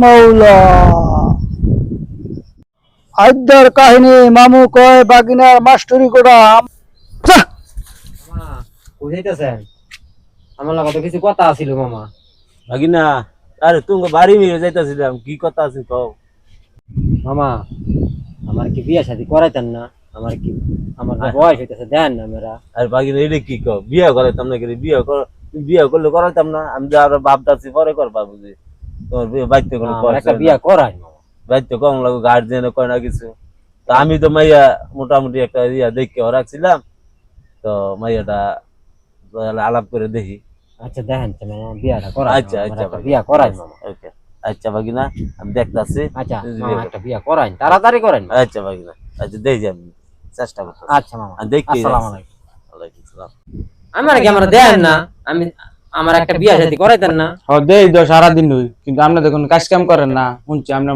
মৌলা। আদ্যার কাহিনী মামু কয় বাগিনার মাস্টরি গোড়া বুঝাইতেছেন? আমার লাগা কিছু কথা আছিল মামা। ভাগিনা আরে তুমি বাড়ি যাইতাছিলাম কি কথা আছে কও? মামা আমার কি বিয়া শাদি করাইতেন না? আমার কি আমার যে বয়স হইতেছে দেন না মেরা। আর ভাগিনা এটা কি কও? বিয়ে করাইতাম না কি বিয়ে কর বিয়ে করলে করাইতাম না? আমি যে আর বাপদাছি পরে করবা বুঝি। তোমার বিয়ে বাইতে কোনো একটা বিয়া করাই মামা কম লাগো কয় না কিছু। তো আমি তো মাইয়া মোটামুটি একটা ইয়া দেখে রাখছিলাম তো মাইয়াটা আলাপ করে দেখি। আচ্ছা দেখেন বিয়াটা করাই আচ্ছা, আচ্ছা, বিয়া করাই মামা ওকে আচ্ছা ভাগিনা আমি দেখতাছি। আচ্ছা একটা বিয়া করাই তাড়াতাড়ি করেন আচ্ছা ভাগিনা আচ্ছা দেখি আমি চেষ্টা করতেছি। আচ্ছা মামা। দেখি। আসসালামু আলাইকুম। ওয়ালাইকুম সালাম। আমার কি আমরা দেন না? আমি আমার একটা বিয়া শাদি করাইতেন না। হ দেই তো সারাদিন হই কিন্তু আপনি দেখুন কাজ কাম করেন না। শুনছি আপনার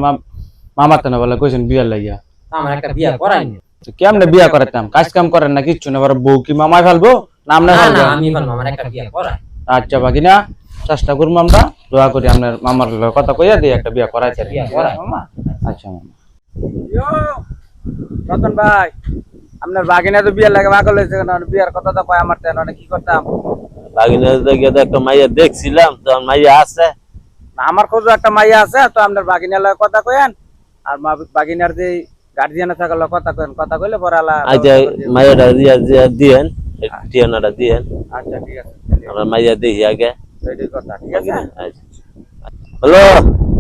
মামা তো না বলে কইছেন বিয়ার লাগিয়া। আমার একটা বিয়া করাই তো কেমনে বিয়া করাতাম কাজ কাম করেন না কিচ্ছু না এবার বউ কি মামায় ফেলব? না আপনার ফেলব? আমি বলব আমার একটা বিয়া করাই। আচ্ছা বাকি না চেষ্টা করব আমরা। দোয়া করি আপনার মামার লগে কথা কইয়া দিই একটা বিয়া করাই চাই বিয়া করাই। মামা? আচ্ছা মামা। রতন ভাই আপনার বাগিনা তো বিয়ার লাগে মাকল হয়েছে বিয়ার কথা তো কয় আমার তেন কি করতাম? একটা মাইয়া দেখছিলাম তো মাইয়া আছে। আমার একটা মাইয়া আছে তো আপনার কথা কইেন আর বাগিনার যে গার্জিয়ান কথা কইেন কথা কইলে পরে আলা আচ্ছা মাইয়াটা দিয়া দিয়া দিয়েন ঠিয়ানাটা দিয়েন। আচ্ছা ঠিক আছে। আমরা মাইয়া দেখি আগে। এটাই কথা ঠিক আছে? হ্যালো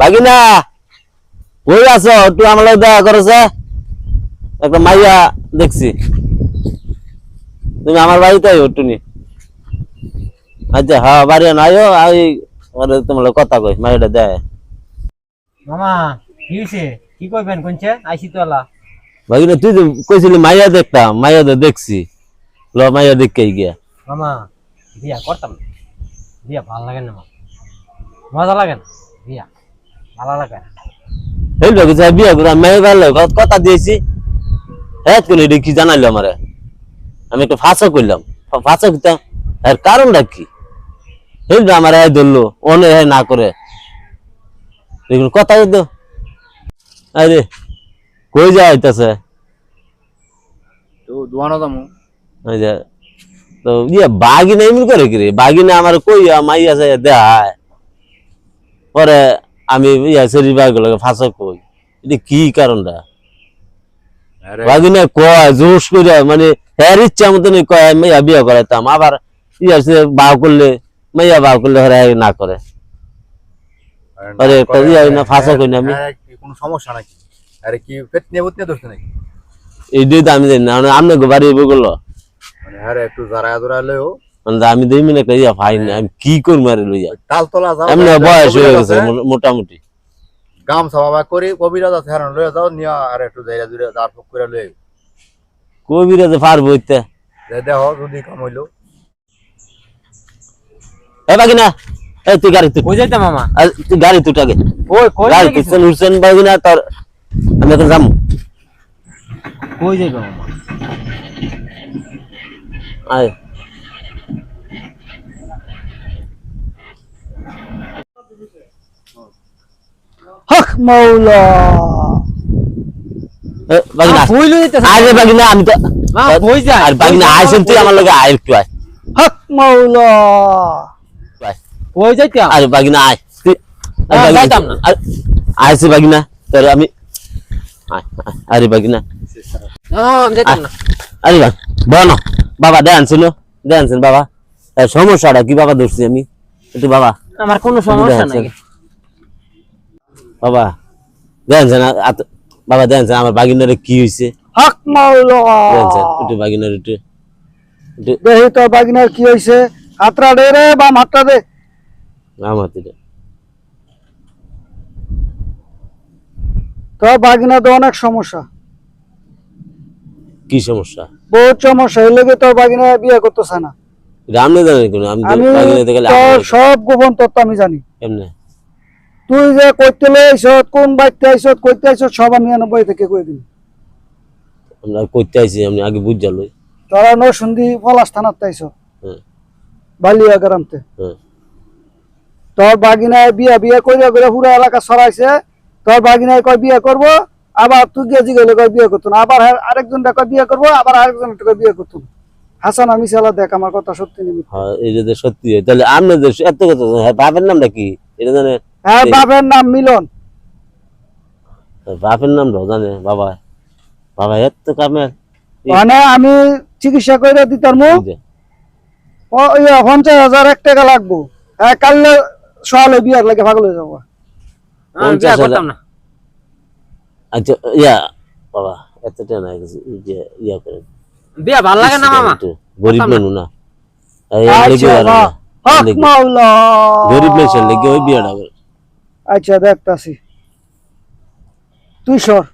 ভাগিনা কই আছো? একটু আমার দেখা করেছে? একটা মাইয়া দেখছি। তুমি আমার বাড়িতে আইও আচ্ছা হ্যাঁ বাড়ি আইও আমি ওরে তোমার কথা কই মাইয়াটা দেয়। মামা কি হইছে? কি কইবেন কোনছে আইসি তো ভাগিনা তুই তো কইছিলি মাইয়া দেখতাম মাইয়া তো দেখছি। ল মাইয়া দেখকে গিয়া। মামা বিয়া করতাম বিয়া ভালো লাগে না মজা লাগে না বিয়া। ভালো লাগে না। এই লোক যা বিয়া করে আমি ভালো কথা দিয়েছি। হ্যাঁ কোন এটা কি জানাইলো আমারে? আমি একটা ফাঁসা করলাম। ফা- ফাঁসা করতাম। এর কারণটা কি? এই আমার হ্যাঁ ধরলো অনে হ্যাঁ না করে। দেখুন কথা তো আরে কই যা হইতাছে? তো দুয়ানো দামু। ওই যে। তো ইয়ে বাগিনা এমনি করে কি রে? বাগিনা আমার কই মাই আছে দেখায়। পরে আমি ইয়া শরীর কই। এটা কি কারণটা? বাগিনা কয় জোশ করে মানে হ্যার ইচ্ছা মতন কয় মাইয়া বিয়ে করাইতাম। আবার ইয়া বাউ করলে মাইয়া বাউ করলে হরে না করে। আরে একটা ইয়া না ফাঁসা কই না আমি কোনো সমস্যা নাকি? আরে কি পেট নিয়ে বুঝতে দোষ নাকি? এইটাই তো আমি জানি না আমি বাড়ি বলল মানে আরে একটু দূরা লইও। মানে আমি দুই মিনিট ইয়া পাই না আমি কি করব আরে লইয়া? তালতলা যাও এমনি বয়স হয়ে গেছে আছে, মোটামুটি। গাম সাবা করে কবিরাজ আছে হারান লইয়া যাও নিয়া আর একটু যাইরা দূরে দাঁড় ফুক করে লই কবিরাজে পারব হইতে। দেখো যদি কাম হইল। এ বাগিনা এ তুই গাড়ি তুই। কই যাইতে মামা? তুই গাড়ি তুই আগে। কই কই গাড়ি তুই চল উঠছেন বাগিনা তোর আমি এখন যাম। কই যাইবে মামা? আয়। হক বাগিনা বাগিনা আমি তো মা কই যায়? আর বাগিনা আইছেন তুই আমার লগে আয় একটু আয়। হক মৌলা যাইতাম আরে বাগিনা আয়। বাগিনা, যাইতাম না। আইছে বাগিনা তোর আমি আরে বাগিনা। আরে বনো বাবা দেন ছিল দেন বাবা। এ, সমস্যাটা কি বাবা ধরছি আমি? একটু বাবা। আমার কোনো সমস্যা নাই। বাবা দেখছেন বাবা দেখছেন আমার বাগিনারে কি হয়েছে হক দেখছেন একটু বাগিনার একটু দেখি তোর বাগিনার কি হয়েছে হাতটা দে রে বাম হাতটা দে। দিলে তোর বাগিনা তো অনেক সমস্যা। কি সমস্যা? বহুত সমস্যা লেগে তোর বাগিনা বিয়ে করতেছে না। রামনে কোন আমি তো আমি বাগিনা দেখলে তোর সব গোপন আমি জানি। এমনি তুই যে কইতে লইছ কোন বাইতে আইছ কইতে আইছ সব আমি এনে বই থেকে কই দিন আমরা করতে আইছি আমি আগে বুঝ যালো তোরা নসুন্দি পলাশ থানাতে আইছ হ্যাঁ। বালিয়া গ্রামতে। হ্যাঁ। তো তোর বাগিনায় বিয়া বিয়া কইরা করে পুরো এলাকা ছড়াইছে। তোর বাগিনায় কয় বিয়ে করব আবার তুই গিয়ে জিগেলে কয় বিয়ে করতুন। আবার হ্যাঁ আরেকজনটা কয় বিয়ে করব আবার আরেকজনটা কয় বিয়ে করতুন। হাসান আমি সালা দেখ আমার কথা সত্যি নিবি। হ্যাঁ এই যদি সত্যি তাহলে আপনি এত কথা হ্যাঁ বাপের নামটা কি এটা জানে হ্যাঁ বাপের নাম মিলন। বাপের নামটাও জানে বাবা। বাবা এত কামের। মানে আমি চিকিৎসা করে দিতার মু ও পঞ্চাশ হাজার এক টাকা লাগবো। হ্যাঁ কাললে সকালে বিয়ার লাগে পাগল হয়ে যাব। আমি বিয়া করতাম না। আচ্ছা ইয়া বাবা যে ইয়া বিয়া ভালো লাগে না মামা? গরিব মানুষ না। এই আর লেগে। আচ্ছা গরিব মানুষের লেগে ওই বিয়েটা আচ্ছা দেখতাছি। তুই সর।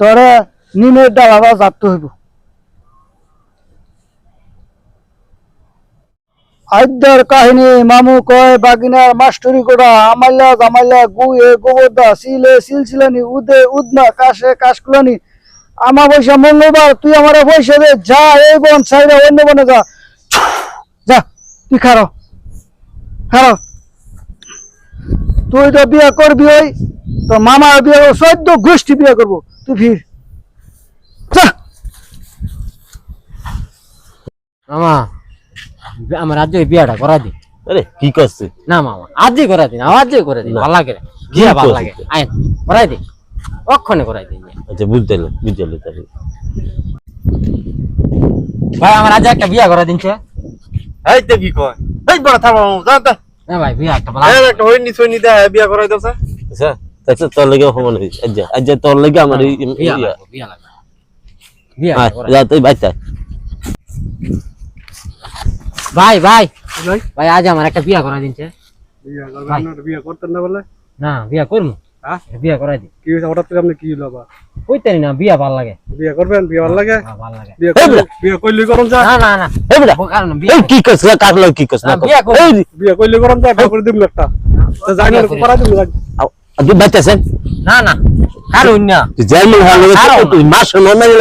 তোরে নিমের ডাল আবার জাপতে হইব। আদ্যার কাহিনী, মামু কয়, বাগিনার মাস্টরি কোড়া আমাইলা জামাইলা গুয়ে গোবরদা, সিলে সিলসিলানি, উদে উদনা, কাশে কাশকুলানি। আমা পয়সা মঙ্গলবার, তুই আমার পয়সা দে, যা, এই বন সাইডে অন্য বনে যা। যা, তুই খারো খারো তুই তো বিয়ে করবি ওই তো মামা বিয়ে চোদ্দ গোষ্ঠী বিয়ে করব। তুই ফির মামা আমার আজকে বিয়াটা করা দি আরে কি করছে? না মামা আজই করা দিন আজই করে দিন না। লাগে বিয়া ভালো করছিস লাগে? আইন করাই দি অক্ষণে করাই দিন। আচ্ছা বুঝতে বুঝতে তাহলে। ভাই আমার আজ একটা বিয়া করা দিনছে এই তো কি কয়? এই বড় থামো জানতা না ভাই বিয়া একটা ভালো একটা হইনি সইনি দে বিয়া করাই দছে আচ্ছা। আচ্ছা তোর লেগে সমান হয়েছে। আচ্ছা আচ্ছা তোর লেগে আমার বিয়া ইয়া। বিয়া বিয়া আয়, করাই। যা তুই বাইতে ভাই ভাই। ভাই। আজ আমার একটা বিয়া করা দিনছে ভাই। বিয়ে করতেন না বলে? না বিয়া করব হ্যাঁ? বিয়া করাই দি কি হয়েছে? হঠাৎ করে আপনি কি হলো আবার কইতেনি না বিয়া ভালো লাগে। বিয়ে করবেন? বিয়ে ভালো লাগে? হ্যাঁ, ভালো লাগে। বিয়ে বেটা, বিয়ে করলে যা না না না। এই বেটা, কারণ বিয়া কি করছ কার লগে কি করছ না না, বিয়া বিয়ে করলে করুন যা বিয়ে করে দিবেন একটা। জানি বিয়ে করি। করা দিবেন তুই বাইতে আছেন? না না। কারণ না। তুই জার্মান হলে তো মাস নর্মালি